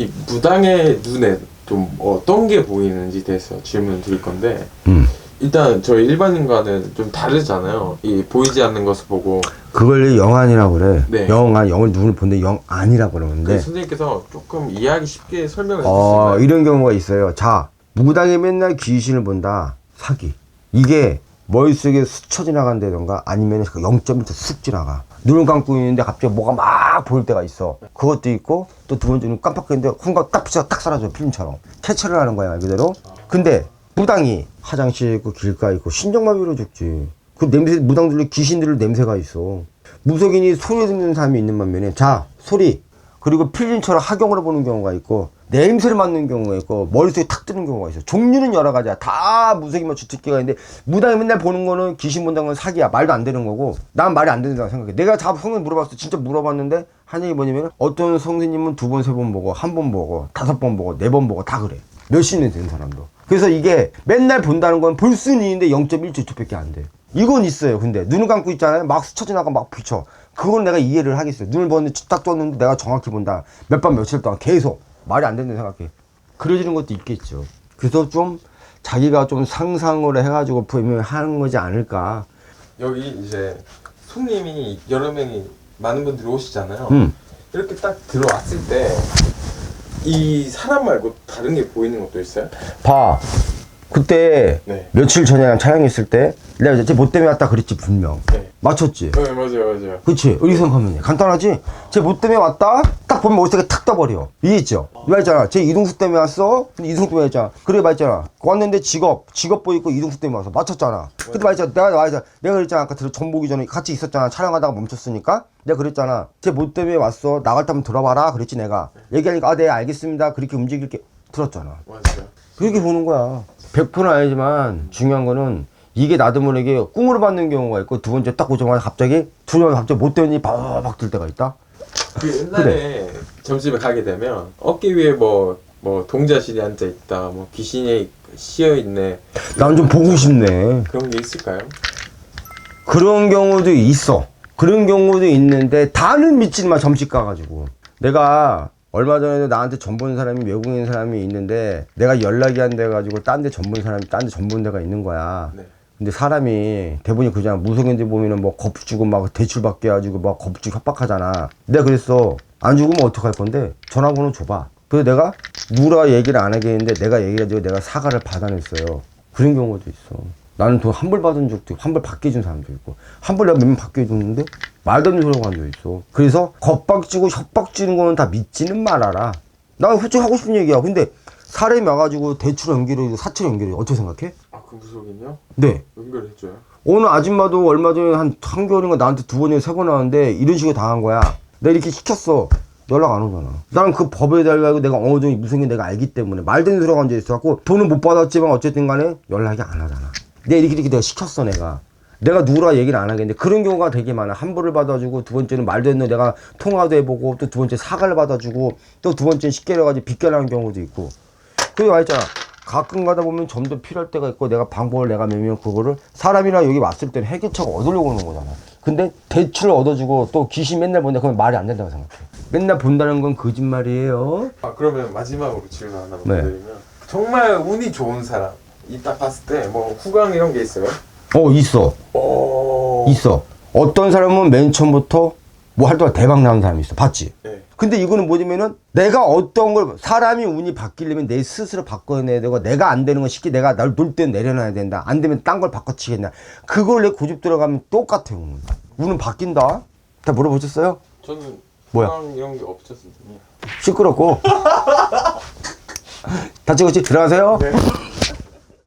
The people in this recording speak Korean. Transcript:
이 무당의 눈에 좀 어떤 게 보이는지 대해서 질문 드릴 건데 음. 일단 저희 일반인과는 좀 다르잖아요. 이 보이지 않는 것을 보고 그걸 영안이라고 그래. 네. 영안, 영을 눈을 본데 영안이라고 그 그러는데. 선생님께서 조금 이해하기 쉽게 설명해 어, 주시면 이런 경우가 있어요. 자, 무당이 맨날 귀신을 본다. 사기. 이게 머릿속에 스쳐 지나간다던가 아니면 0.1초 쑥 지나가. 눈을 감고 있는데 갑자기 뭐가 막 보일 때가 있어. 그것도 있고 또 두 번째는 깜빡했는데 순간 딱 비쳐 딱 사라져 필름처럼. 캐치를 하는 거야 말 그대로. 근데 무당이 화장실에 있고 길가에 있고 신경마비로 죽지. 그 냄새 무당들로 귀신들 냄새가 있어. 무속인이 소리 듣는 사람이 있는 반면에 자 소리 그리고 필름처럼 하경으로 보는 경우가 있고 냄새를 맡는 경우가 있고 머릿속에 탁 뜨는 경우가 있어 종류는 여러 가지야. 다 무속이면 주특기가 있는데 무당이 맨날 보는 거는 귀신 본다는 건 사기야. 말도 안 되는 거고 난 말이 안 된다고 생각해. 내가 다 성인 물어봤어. 진짜 물어봤는데 한 얘기 뭐냐면 어떤 성수님은 두 번 세 번 보고 한 번 보고 다섯 번 보고 네 번 보고 다 그래. 몇십 년 된 사람도. 그래서 이게 맨날 본다는 건 볼 수는 있는데 0.1초초밖에 안돼. 이건 있어요. 근데 눈을 감고 있잖아요. 막 스쳐 지나가 막 비쳐 그건 내가 이해를 하겠어요. 눈을 보는데 딱 떴는데 내가 정확히 본다. 몇 밤 며칠 동안 계속 말이 안 된다고 생각해 그려지는 것도 있겠죠 그래서 좀 자기가 좀 상상으로 해가지고 보면 하는 거지 않을까 여기 이제 손님이 여러 명이 많은 분들이 오시잖아요. 음. 이렇게 딱 들어왔을 때 이 사람 말고 다른 게 보이는 것도 있어요? 봐 그때 네. 며칠 전에 촬영했을 때 내가 쟤뭐 때문에 왔다 그랬지 분명 네. 맞췄지 네 맞아요 맞아요. 그치 어떻게 생각하면 간단하지 쟤뭐 때문에 왔다 딱 보면 머릿속에 탁 떠버려. 이해했죠? 말했잖아. 쟤 이동수 때문에 왔어? 근데 이동수 때문에 왔잖아. 그래 말했잖아. 왔는데 직업. 직업 보이고 이동수 때문에 와서 맞췄잖아. 근데 말했잖아. 내가 말했잖아. 내가 그랬잖아. 아까 들어 전 보기 전에 같이 있었잖아. 촬영하다가 멈췄으니까. 내가 그랬잖아. 쟤 뭐 때문에 왔어? 나갈 때 한번 들어봐라. 그랬지 내가. 얘기하니까 아 네 알겠습니다. 그렇게 움직일게. 들었잖아. 맞아요. 그렇게 보는 거야. 100%는 아니지만 중요한 거는 이게 나도 모르게 꿈으로 받는 경우가 있고 두 번째 딱 오자마자 갑자기 두려워 갑자기 못 되니 바박 들 때가 있다. 그 옛날에 점집에 가게 되면 어깨 위에 뭐 뭐 동자실이 앉아 있다, 뭐 귀신이 씌어 있네 난 좀 보고 싶네. 그런 게 있을까요? 그런 경우도 있어. 그런 경우도 있는데 다는 믿지 마 점집 가가지고. 내가 얼마 전에도 나한테 전본 사람이 외국인 사람이 있는데 내가 연락이 안 돼가지고 딴 데 전본 사람이 딴 데 전본 데가 있는 거야. 네. 근데 사람이 대부분이 그잖아 무속인들 보면은 뭐 겁 주고 막 대출 받게 해가지고 막 겁 주고 협박하잖아. 내가 그랬어. 안 죽으면 어떡할 건데? 전화번호 줘봐. 그래서 내가 누라 얘기를 안 하겠는데 내가 얘기해가지고 내가 사과를 받아냈어요. 그런 경우도 있어. 나는 돈 환불 받은 적도 있고 환불 받게 해준 사람도 있고 환불 내가 몇명 받게 해줬는데 말도 안 되는 소리가 한적 있어. 그래서 겁박지고 협박지는 거는 다 믿지는 말아라. 나 솔직히 하고 싶은 얘기야. 근데 사람이 와가지고 대출 연결해 사채 연결해 어떻게 생각해? 아그 무속인요? 네 연결해줘요. 어느 아줌마도 얼마 전에 한 3개월인가 나한테 두 번이나 세번 왔는데 이런 식으로 당한 거야. 내가 이렇게 시켰어. 연락 안 오잖아. 나는 그 법에 대하고 내가 어느 정도 무슨 게 내가 알기 때문에 말 되는 소리가 앉아 있어갖고 돈은 못 받았지만 어쨌든 간에 연락이 안 하잖아. 내가 이렇게 이렇게 내가 시켰어 내가. 내가 누구라 얘기를 안 하겠는데 그런 경우가 되게 많아. 환불을 받아주고 두 번째는 말도 안 되는 내가 통화도 해보고 또 두 번째 사과를 받아주고 또 두 번째 는 쉽게려가지고 빗겨나는 경우도 있고. 그게 와 있잖아. 가끔 가다 보면 좀더 필요할 때가 있고 내가 방법을 내가 내면 그거를 사람이랑 여기 왔을 때는 해결책을 얻으려고 오는 거잖아. 근데 대출을 얻어주고 또 귀신 맨날 본다 그건 말이 안 된다고 생각해. 맨날 본다는 건 거짓말이에요. 아 그러면 마지막으로 질문 하나 네. 드리면 정말 운이 좋은 사람 이딱 봤을 때 뭐 후광 이런 게 있어요? 어 있어 오. 있어. 어떤 사람은 맨 처음부터 뭐할 동안 대박 나는 사람이 있어. 봤지? 네. 근데 이거는 뭐냐면은 내가 어떤 걸 사람이 운이 바뀌려면 내 스스로 바꿔내야 되고 내가 안 되는 거 쉽게 내가 날 놀 때 내려놔야 된다. 안 되면 딴 걸 바꿔치겠나. 그걸 내 고집 들어가면 똑같아요. 운은. 운은 바뀐다. 다 물어보셨어요? 저는 뭐야? 이런 게 없었거든요. 시끄럽고. 다 찍었지? 들어가세요. 네.